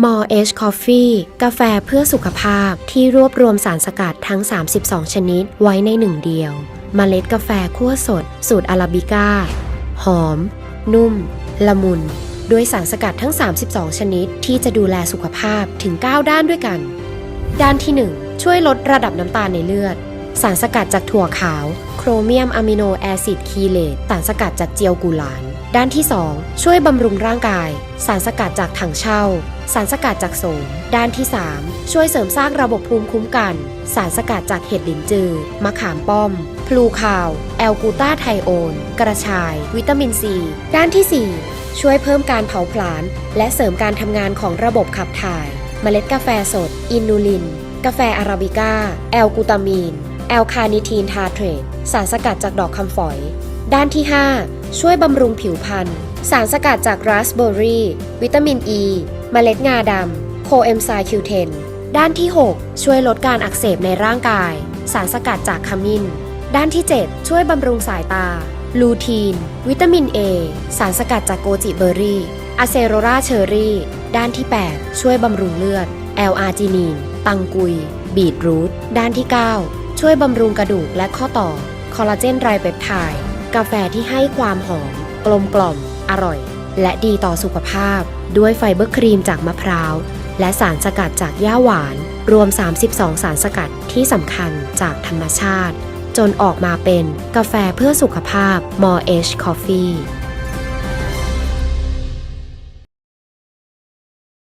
มอเอชคอฟฟี่กาแฟเพื่อสุขภาพที่รวบรวมสารสกัดทั้ง 32 ชนิดไว้ในหนึ่งเดียวเมล็ดกาแฟคั่วสด สูตรอาราบิก้า หอม นุ่ม ละมุน ด้วยสารสกัดทั้ง 32 ชนิดที่จะดูแลสุขภาพถึง 9 ด้านด้วยกัน ด้านที่ 1 ช่วยลดระดับน้ำตาลในเลือด สารสกัดจากถั่วขาว โครเมียมอะมิโนแอซิดคีเลตสารสกัดจากเจียวกุหลาน ด้านที่ 2 ช่วยบำรุงร่างกาย สารสกัดจากถังเช่า สารสกัดจากโสม ด้านที่ 3 ช่วยเสริมสร้างระบบภูมิคุ้มกัน สารสกัดจากเห็ดหลินจือมะขามป้อม พลูคาว แอลกูตาไทโอน กระชาย วิตามินซี ด้านที่ 4 ช่วยเพิ่มการเผาผลาญ และเสริมการทำงานของระบบขับถ่าย เมล็ดกาแฟสด อินูลิน กาแฟอาราบิก้า แอลกูตามีน แอลคาเนิทีนทาเทรต สารสกัดจากดอกคำฝอย ด้านที่ 5 ช่วยบำรุงผิวพรรณสารสกัดจากราสเบอร์รี่วิตามินอ e, ีเมล็ดงาดำโคเอนไซม์คิวเทนด้านที่ 6 ช่วยลดการอักเสบในร่างกาย สารสกัดจากขมิ้น ด้านที่ 7 ช่วยบำรุงสายตา ลูทีน วิตามิน A สารสกัดจากโกจิเบอร์รี่อะเซโรราเชอร์รี่ ด้านที่ 8 ช่วยบำรุงเลือดแอลอาร์จินีน ตังกุย บีทรูท ด้านที่ 9 ช่วยบำรุงกระดูกและข้อต่อ คอลลาเจนไรเปปไทด์ กาแฟที่ให้ความหอม กลมกล่อม อร่อย และดีต่อสุขภาพ ด้วยไฟเบอร์ครีมจากมะพร้าว และสารสกัดจากหญ้าหวาน รวม 32 สารสกัดที่สำคัญจากธรรมชาติ จนออกมาเป็นกาแฟเพื่อสุขภาพ More Age Coffee